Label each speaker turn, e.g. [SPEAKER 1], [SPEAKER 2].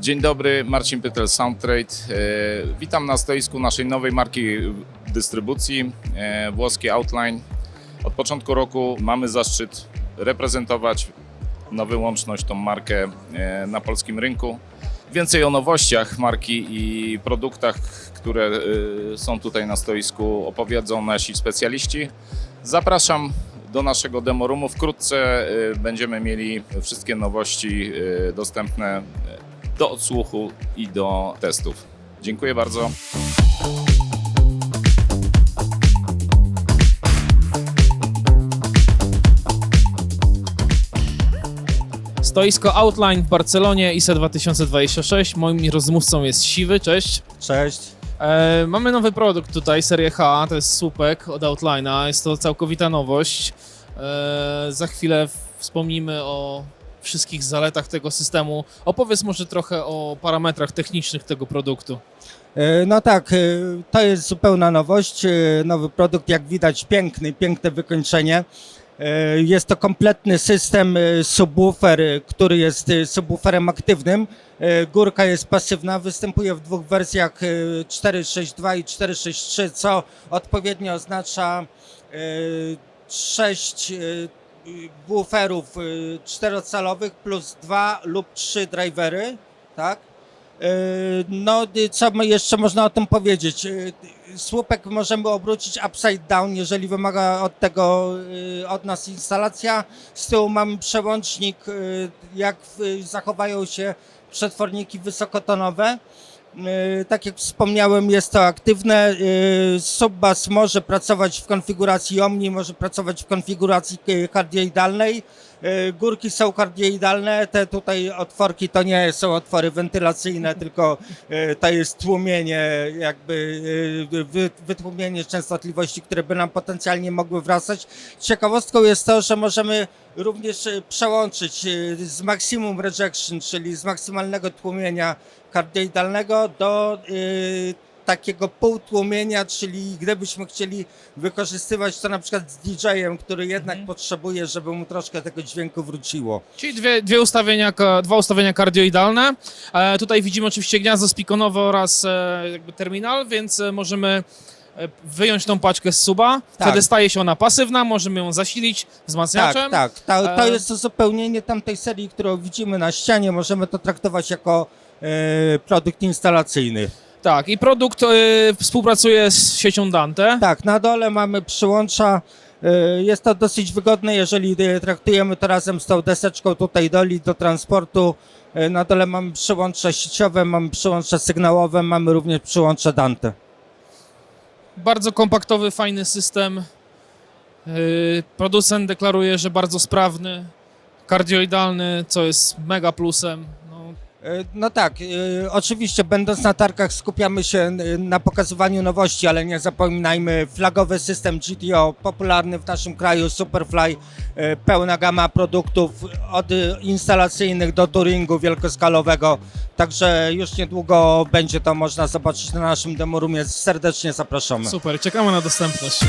[SPEAKER 1] Dzień dobry, Marcin Pytel, Soundtrade. E, Witam na stoisku naszej nowej marki dystrybucji, e, włoskiej Outline. Od początku roku mamy zaszczyt reprezentować na wyłączność tą markę e, na polskim rynku. Więcej o nowościach marki i produktach, które są tutaj na stoisku opowiedzą nasi specjaliści. Zapraszam do naszego demoroomu. Wkrótce e, będziemy mieli wszystkie nowości dostępne do odsłuchu i do testów. Dziękuję bardzo.
[SPEAKER 2] Stoisko Outline w Barcelonie ISE 2026. Moim rozmówcą jest Siwy, cześć.
[SPEAKER 3] Cześć.
[SPEAKER 2] E, mamy nowy produkt tutaj, serię H, to jest słupek od Outline'a. Jest to całkowita nowość. E, za chwilę wspomnimy o wszystkich zaletach tego systemu. Opowiedz może trochę o parametrach technicznych tego produktu.
[SPEAKER 3] E, no tak, e, to jest zupełna nowość. E, nowy produkt, jak widać, piękny, piękne wykończenie. Jest to kompletny system subwoofer, który jest subwooferem aktywnym. Górka jest pasywna, występuje w dwóch wersjach 4.6.2 i 4.6.3, co odpowiednio oznacza 6 Y, buferów y, czterocalowych plus dwa lub trzy drivery, tak? Y, no, co jeszcze można o tym powiedzieć? Słupek możemy obrócić upside down, jeżeli wymaga od tego od nas instalacja. Z tyłu mamy przełącznik, jak zachowają się przetworniki wysokotonowe. Y, Tak jak wspomniałem, jest to aktywne. Y, Subbas może pracować w konfiguracji Omni, może pracować w konfiguracji y, kardioidalnej. Y, Górki są kardioidalne, te tutaj otworki to nie są otwory wentylacyjne, tylko y, to jest tłumienie, jakby wy- wytłumienie częstotliwości, które by nam potencjalnie mogły wracać. Ciekawostką jest to, że możemy również przełączyć z maximum rejection, czyli z maksymalnego tłumienia kardioidalnego do takiego półtłumienia, czyli gdybyśmy chcieli wykorzystywać to na przykład z DJ-em, który jednak potrzebuje, żeby mu troszkę tego dźwięku wróciło.
[SPEAKER 2] Czyli dwie, dwie ustawienia, dwa ustawienia kardioidalne. E, tutaj widzimy oczywiście gniazdo spikonowe oraz e, jakby terminal, więc e, możemy e, wyjąć tą paczkę z suba.
[SPEAKER 3] Tak.
[SPEAKER 2] Wtedy staje się ona pasywna, możemy ją zasilić wzmacniaczem.
[SPEAKER 3] Tak, tak. To, to
[SPEAKER 2] E,
[SPEAKER 3] jest uzupełnienie tamtej serii, którą widzimy na ścianie. Możemy to traktować jako e, produkt instalacyjny.
[SPEAKER 2] Tak, i produkt e, współpracuje z siecią Dante.
[SPEAKER 3] Tak, na dole mamy przyłącza. E, Jest to dosyć wygodne, jeżeli traktujemy to razem z tą deseczką tutaj doli do transportu. E, Na dole mamy przyłącze sieciowe, mamy przyłącze sygnałowe, mamy również przyłącze Dante.
[SPEAKER 2] Bardzo kompaktowy, fajny system. Yy, Producent deklaruje, że bardzo sprawny, kardioidalny, co jest mega plusem. No,
[SPEAKER 3] E, No tak, e, oczywiście będąc na targach skupiamy się e, na pokazywaniu nowości, ale nie zapominajmy, flagowy system GTO, popularny w naszym kraju, Superfly, pełna gama produktów od instalacyjnych do touringu wielkoskalowego, także już niedługo będzie to można zobaczyć na naszym demorumie, serdecznie zapraszamy.
[SPEAKER 2] super, czekamy na dostępność.